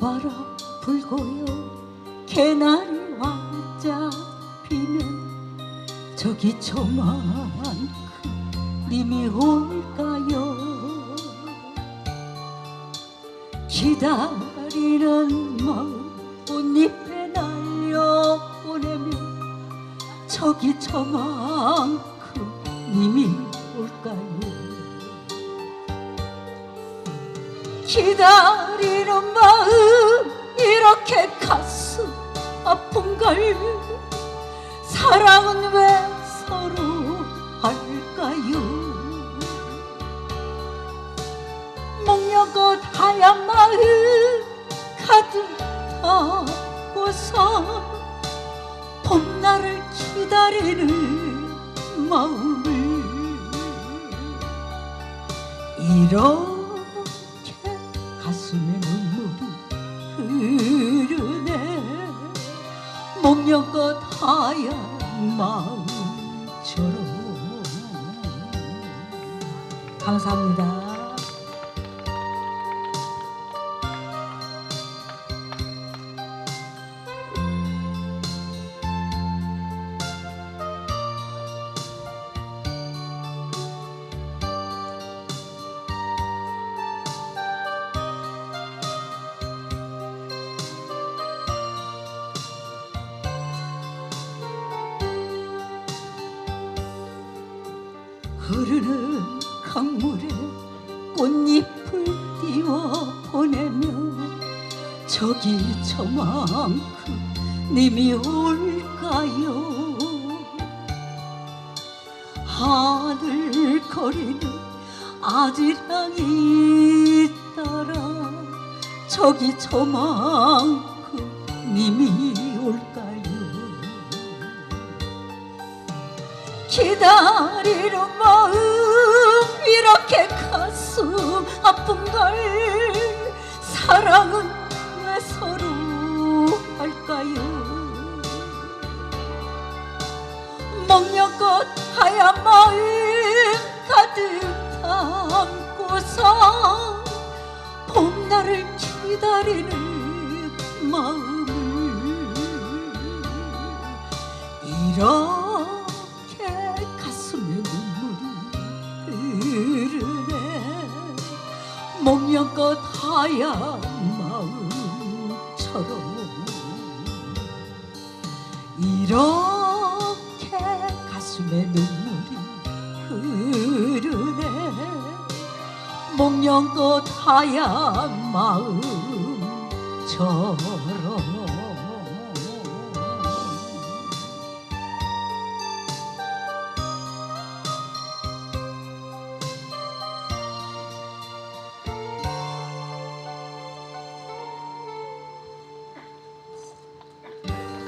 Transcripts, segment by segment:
바람 불고요. 개나리 왕자 피면 저기 저만큼 님이 올까요? 기다리는 마음 꽃잎에 날려 보내면 저기 저만큼 님이 올까요? 기다리는 마음 마음 가득 담고서 봄날을 기다리는 마음을 이렇게 가슴에 눈물이 흐르네 목련꽃 하얀 마음처럼 감사합니다. 흐르는 강물에 꽃잎을 띄워 보내며 저기 저만큼 님이 올까요? 하늘 거리는 아지랑이 따라 저기 저만큼 님이 기다리는 마음 이렇게 가슴 아픈 걸 사랑은 왜 서로 할까요? 목련꽃 하얀 마음 가득 담고서 봄날을 기다리는 마음 목련꽃 하얀 마음처럼 이렇게 가슴에 눈물이 흐르네. 목련꽃 하얀 마음처럼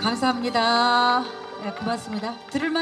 감사합니다. 네, 고맙습니다. 들을만